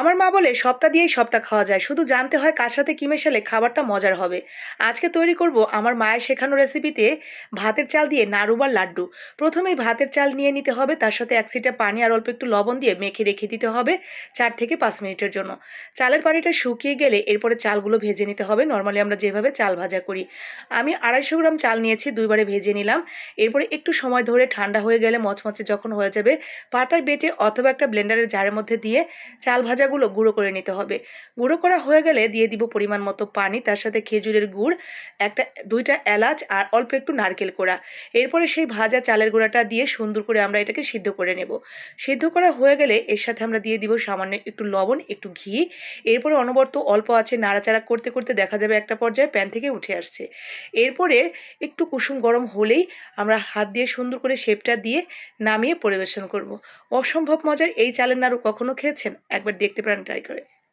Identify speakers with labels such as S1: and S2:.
S1: আমার মা বলে, সপ্তাহ দিয়েই সপ্তাহ খাওয়া যায়। শুধু জানতে হয় কার সাথে কী মেশালে, খাবারটা মজার হবে। আজকে তৈরি করব আমার মায়ের শেখানো রেসিপিতে ভাতের চাল দিয়ে নাড়ু বা লাড্ডু। প্রথমেই ভাতের চাল নিয়ে নিতে হবে, তার সাথে এক সিটা পানি আর অল্প একটু লবণ দিয়ে মেখে রেখে দিতে হবে চার থেকে পাঁচ মিনিটের জন্য। চালের পানিটা শুকিয়ে গেলে এরপরে চালগুলো ভেজে নিতে হবে। নর্মালি আমরা যেভাবে চাল ভাজা করি। আমি আড়াইশো গ্রাম চাল নিয়েছি, দুইবারে ভেজে নিলাম। এরপরে একটু সময় ধরে ঠান্ডা হয়ে গেলে মচমচে যখন হয়ে যাবে, পাটায় বেটে অথবা একটা ব্লেন্ডারের জারের মধ্যে দিয়ে চাল ভাজাগুলো গুঁড়ো করে নিতে হবে। গুঁড়ো করা হয়ে গেলে দিয়ে দিব পরিমাণ মতো পানি, তার সাথে খেজুরের গুড়, একটা, দুইটা এলাচ আর অল্প একটু নারকেল কোড়া। এরপরে সেই ভাজা চালের গুঁড়াটা দিয়ে সুন্দর করে আমরা এটাকে সিদ্ধ করে নেব। সিদ্ধ করা হয়ে গেলে এর সাথে আমরা দিয়ে দিব সামান্য একটু লবণ, একটু ঘি। এরপরে অনবরত অল্প আছে নাড়াচাড়া করতে করতে দেখা যাবে একটা পর্যায়ে প্যান থেকে উঠে আসছে। এরপরে একটু কুসুম গরম হলেই আমরা হাত দিয়ে সুন্দর করে শেপটা দিয়ে নামিয়ে পরিবেশন করব। অসম্ভব মজার এই চালের নাড়ু কখনো খেয়েছেন? একবার দেখতে পারেন ট্রাই করে।